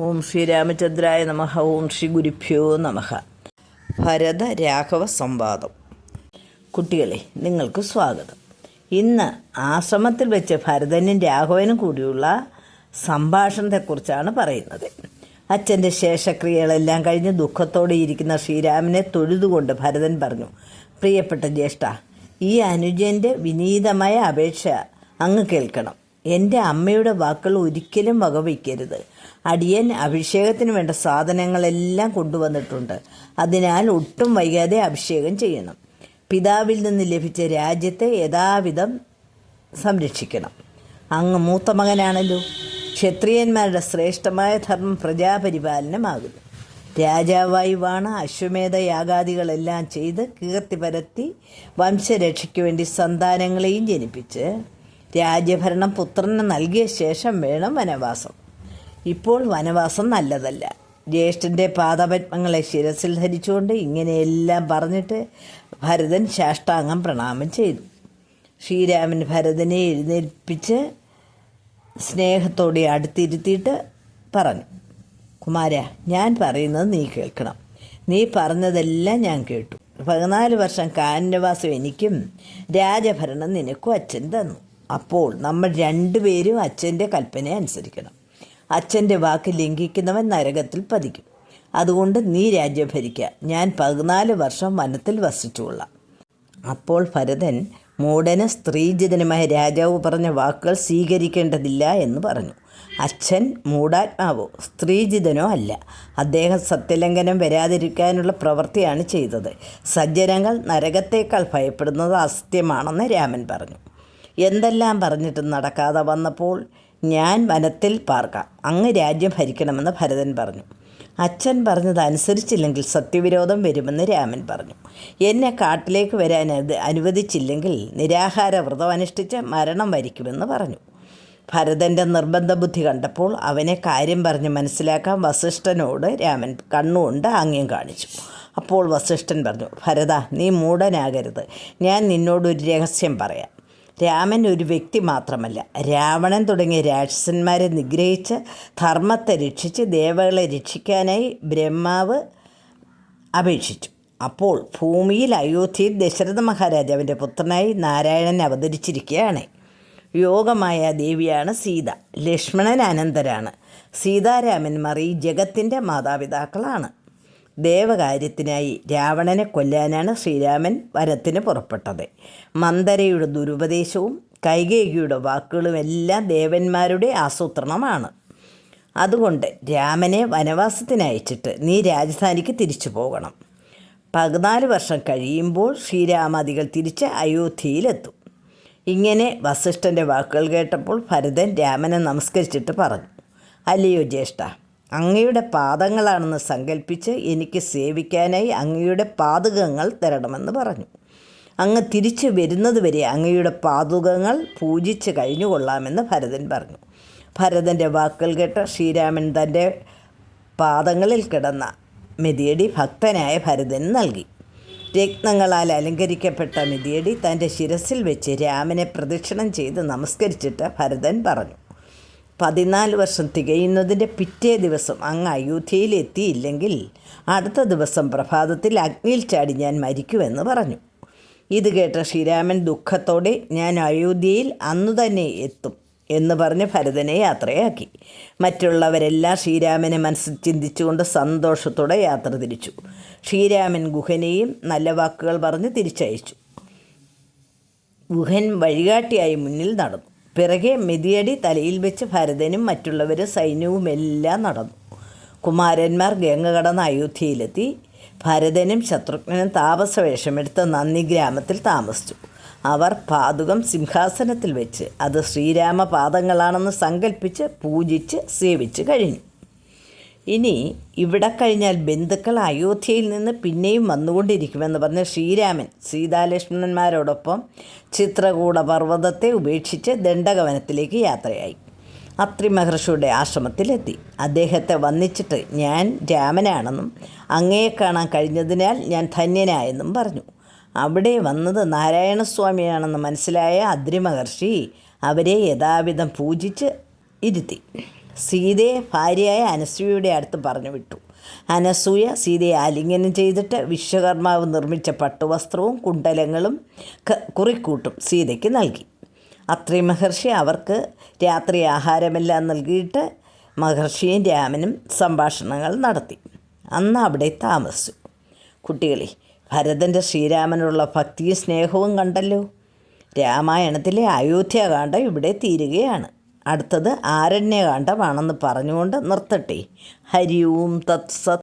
ഓം ശ്രീരാമചന്ദ്രായ നമഃ ഓം ശ്രീ ഗുരുഭ്യോ നമഃ. ഭരത രാഘവ സംവാദം. കുട്ടികളെ നിങ്ങൾക്ക് സ്വാഗതം. ഇന്ന് ആശ്രമത്തിൽ വെച്ച് ഭരതനും രാഘവനും കൂടിയുള്ള സംഭാഷണത്തെക്കുറിച്ചാണ് പറയുന്നത്. അച്ഛന്റെ ശേഷക്രിയകളെല്ലാം കഴിഞ്ഞ് ദുഃഖത്തോടെ ഇരിക്കുന്ന ശ്രീരാമനെ തൊഴുതുകൊണ്ട് ഭരതൻ പറഞ്ഞു പ്രിയപ്പെട്ട ജ്യേഷ്ഠ ഈ അനുജന്റെ വിനീതമായ അപേക്ഷ അങ്ങ് കേൾക്കണം. എന്റെ അമ്മയുടെ വാക്കുകൾ ഒരിക്കലും വകവയ്ക്കരുത്. അടിയൻ അഭിഷേകത്തിന് വേണ്ട സാധനങ്ങളെല്ലാം കൊണ്ടുവന്നിട്ടുണ്ട്. അതിനാൽ ഒട്ടും വൈകാതെ അഭിഷേകം ചെയ്യണം. പിതാവിൽ നിന്ന് ലഭിച്ച രാജ്യത്തെ യഥാവിധം സംരക്ഷിക്കണം. അങ്ങ് മൂത്ത മകനാണല്ലോ. ക്ഷത്രിയന്മാരുടെ ശ്രേഷ്ഠമായ ധർമ്മം പ്രജാപരിപാലനമാകുന്നു. രാജാവായുവാണ് അശ്വമേധ യാഗാദികളെല്ലാം ചെയ്ത് കീർത്തി പരത്തി വംശരക്ഷയ്ക്ക് വേണ്ടി സന്താനങ്ങളെയും ജനിപ്പിച്ച് രാജ്യഭരണം പുത്രന് നൽകിയ ശേഷം വേണം വനവാസം. ഇപ്പോൾ വനവാസം നല്ലതല്ല. ജ്യേഷ്ഠന്റെ പാദപത്മങ്ങളെ ശിരസിൽ ധരിച്ചുകൊണ്ട് ഇങ്ങനെയെല്ലാം പറഞ്ഞിട്ട് ഭരതൻ ശാഷ്ടാംഗം പ്രണാമം ചെയ്തു. ശ്രീരാമൻ ഭരതനെ എഴുന്നേൽപ്പിച്ച് സ്നേഹത്തോടെ അടുത്തിരുത്തിയിട്ട് പറഞ്ഞു കുമാര ഞാൻ പറയുന്നത് നീ കേൾക്കണം. നീ പറഞ്ഞതെല്ലാം ഞാൻ കേട്ടു. പതിനാല് വർഷം കാനവാസം എനിക്കും രാജഭരണം നിനക്കും അച്ഛൻ തന്നു. അപ്പോൾ നമ്മൾ രണ്ടുപേരും അച്ഛന്റെ കൽപ്പന അനുസരിക്കണം. അച്ഛന്റെ വാക്ക് ലംഘിക്കുന്നവൻ നരകത്തിൽ പതിക്കും. അതുകൊണ്ട് നീ രാജ്യം ഭരിക്കുക ഞാൻ പതിനാല് വർഷം വനത്തിൽ വസിച്ചുകൊള്ളാം. അപ്പോൾ ഭരതൻ മൂടന് സ്ത്രീജിതനുമായ രാജാവ് പറഞ്ഞ വാക്കുകൾ സ്വീകരിക്കേണ്ടതില്ല എന്ന് പറഞ്ഞു. അച്ഛൻ മൂടാത്മാവോ സ്ത്രീജിതനോ അല്ല. അദ്ദേഹം സത്യലംഘനം വരാതിരിക്കാനുള്ള പ്രവൃത്തിയാണ് ചെയ്തത്. സജ്ജനങ്ങൾ നരകത്തേക്കാൾ ഭയപ്പെടുന്നത് അസത്യമാണെന്ന് രാമൻ പറഞ്ഞു. എന്തെല്ലാം പറഞ്ഞിട്ടും നടക്കാതെ വന്നപ്പോൾ ഞാൻ വനത്തിൽ പാർക്കാം. അങ്ങ് രാജ്യം ഭരിക്കണമെന്ന് ഭരതൻ പറഞ്ഞു. അച്ഛൻ പറഞ്ഞത് അനുസരിച്ചില്ലെങ്കിൽ സത്യവിരോധം വരുമെന്ന് രാമൻ പറഞ്ഞു. എന്നെ കാട്ടിലേക്ക് വരാൻ അത് അനുവദിച്ചില്ലെങ്കിൽ നിരാഹാര വ്രതം അനുഷ്ഠിച്ച് മരണം വരിക്കുമെന്ന് പറഞ്ഞു. ഭരതന്റെ നിർബന്ധ ബുദ്ധി കണ്ടപ്പോൾ അവനെ കാര്യം പറഞ്ഞ് മനസ്സിലാക്കാൻ വസിഷ്ഠനോട് രാമൻ കണ്ണുകൊണ്ട് ആംഗ്യം കാണിച്ചു. അപ്പോൾ വസിഷ്ഠൻ പറഞ്ഞു ഭരത നീ മൂടനാകരുത് ഞാൻ നിന്നോടൊരു രഹസ്യം പറയാം. രാമൻ ഒരു വ്യക്തി മാത്രമല്ല. രാവണൻ തുടങ്ങിയ രാക്ഷസന്മാരെ നിഗ്രഹിച്ച് ധർമ്മത്തെ രക്ഷിച്ച് ദേവകളെ രക്ഷിക്കാനായി ബ്രഹ്മാവ് അപേക്ഷിച്ചു. അപ്പോൾ ഭൂമിയിൽ അയോധ്യയിൽ ദശരഥ മഹാരാജാവിന്റെ പുത്രനായി നാരായണൻ അവതരിച്ചിരിക്കുകയാണ്. യോഗമായ ദേവിയാണ് സീത. ലക്ഷ്മണൻ അനന്തരാണ്. സീതാരാമന്മാർ ഈ ജഗത്തിന്റെ മാതാപിതാക്കളാണ്. ദേവകാര്യത്തിനായി രാവണനെ കൊല്ലാനാണ് ശ്രീരാമൻ വനത്തിന് പുറപ്പെട്ടത്. മന്ദരയുടെ ദുരുപദേശവും കൈകേകിയുടെ വാക്കുകളും എല്ലാം ദേവന്മാരുടെ ആസൂത്രണമാണ്. അതുകൊണ്ട് രാമനെ വനവാസത്തിനയച്ചിട്ട് നീ രാജധാനിക്ക് തിരിച്ചു പോകണം. പതിനാല് വർഷം കഴിയുമ്പോൾ ശ്രീരാമാദികൾ തിരിച്ച് അയോധ്യയിലെത്തും. ഇങ്ങനെ വസിഷ്ഠന്റെ വാക്കുകൾ കേട്ടപ്പോൾ ഭരതൻ രാമനെ നമസ്കരിച്ചിട്ട് പറഞ്ഞു. അല്ലയോ ജ്യേഷ്ഠ അങ്ങയുടെ പാദങ്ങളാണെന്ന് സങ്കല്പിച്ച് എനിക്ക് സേവിക്കാനായി അങ്ങയുടെ പാതുകങ്ങൾ തരണമെന്ന് പറഞ്ഞു. അങ്ങ് തിരിച്ചു വരുന്നതുവരെ അങ്ങയുടെ പാതുകങ്ങൾ പൂജിച്ച് കഴിഞ്ഞുകൊള്ളാമെന്ന് ഭരതൻ പറഞ്ഞു. ഭരതന്റെ വാക്കുകൾ കേട്ട ശ്രീരാമൻ തന്റെ പാദങ്ങളിൽ കിടന്ന മെതിയടി ഭക്തനായ ഭരതന് നൽകി. രത്നങ്ങളാൽ അലങ്കരിക്കപ്പെട്ട മെതിയടി തന്റെ ശിരസിൽ വെച്ച് രാമനെ പ്രദക്ഷിണം ചെയ്ത് നമസ്കരിച്ചിട്ട് ഭരതൻ പറഞ്ഞു. പതിനാല് വർഷം തികയുന്നതിന്റെ പിറ്റേ ദിവസം അങ്ങ് അയോധ്യയിലെത്തിയില്ലെങ്കിൽ അടുത്ത ദിവസം പ്രഭാതത്തിൽ അഗ്നിയിൽ ചാടി ഞാൻ മരിക്കുമെന്ന് പറഞ്ഞു. ഇത് കേട്ട ശ്രീരാമൻ ദുഃഖത്തോടെ ഞാൻ അയോധ്യയിൽ അന്നു തന്നെ എത്തും എന്ന് പറഞ്ഞ് ഭരതനെ യാത്രയാക്കി. മറ്റുള്ളവരെല്ലാം ശ്രീരാമനെ മനസ്സിൽ ചിന്തിച്ചുകൊണ്ട് സന്തോഷത്തോടെ യാത്ര തിരിച്ചു. ശ്രീരാമൻ ഗുഹനെയും നല്ല വാക്കുകൾ പറഞ്ഞ് തിരിച്ചയച്ചു. ഗുഹൻ വഴികാട്ടിയായി മുന്നിൽ നടന്നു. പിറകെ മെതിയടി തലയിൽ വെച്ച് ഭരതനും മറ്റുള്ളവരും സൈന്യവുമെല്ലാം നടന്നു. കുമാരന്മാർ ഗംഗ കടന്ന് അയോധ്യയിലെത്തി. ഭരതനും ശത്രുഘ്നനും താപസവേഷമെടുത്ത് നന്ദി ഗ്രാമത്തിൽ താമസിച്ചു. അവർ പാതുകം സിംഹാസനത്തിൽ വെച്ച് അത് ശ്രീരാമ പാദങ്ങളാണെന്ന് സങ്കല്പിച്ച് പൂജിച്ച് സേവിച്ച് കഴിഞ്ഞു. ഇനി ഇവിടെ കഴിഞ്ഞാൽ ബന്ധുക്കൾ അയോധ്യയിൽ നിന്ന് പിന്നെയും വന്നുകൊണ്ടിരിക്കുമെന്ന് പറഞ്ഞ ശ്രീരാമൻ സീതാലക്ഷ്മണന്മാരോടൊപ്പം ചിത്രകൂട പർവതത്തെ ഉപേക്ഷിച്ച് ദണ്ഡകവനത്തിലേക്ക് യാത്രയായി. അത്രി മഹർഷിയുടെ ആശ്രമത്തിലെത്തി. അദ്ദേഹത്തെ വന്നിച്ചിട്ട് ഞാൻ രാമനാണെന്നും അങ്ങയെ കാണാൻ കഴിഞ്ഞതിനാൽ ഞാൻ ധന്യനായെന്നും പറഞ്ഞു. അവിടെ വന്നത് നാരായണസ്വാമിയാണെന്ന് മനസ്സിലായ അദ്രി മഹർഷി അവരെ യഥാവിധം പൂജിച്ച് ഇരുത്തി. സീതയെ ഭാര്യയായ അനസൂയയുടെ അടുത്ത് പറഞ്ഞു വിട്ടു അനസൂയ സീതയെ ആലിംഗനം ചെയ്തിട്ട് വിശ്വകർമാവ് നിർമ്മിച്ച പട്ടുവസ്ത്രവും കുണ്ടലങ്ങളും കുറിക്കൂട്ടും സീതയ്ക്ക് നൽകി. അത്രി മഹർഷി അവർക്ക് രാത്രി ആഹാരമെല്ലാം നൽകിയിട്ട് മഹർഷിയും രാമനും സംഭാഷണങ്ങൾ നടത്തി. അന്ന് അവിടെ താമസിച്ചു. കുട്ടികളെ ഭരതന്റെ ശ്രീരാമനുള്ള ഭക്തിയും സ്നേഹവും കണ്ടല്ലോ. രാമായണത്തിലെ അയോധ്യകാന്ഡം ഇവിടെ തീരുകയാണ്. അടുത്തത് ആരണ്യകാന്ഡമാണെന്ന് പറഞ്ഞുകൊണ്ട് നിർത്തട്ടെ. ഹരി ഓം തത്സത്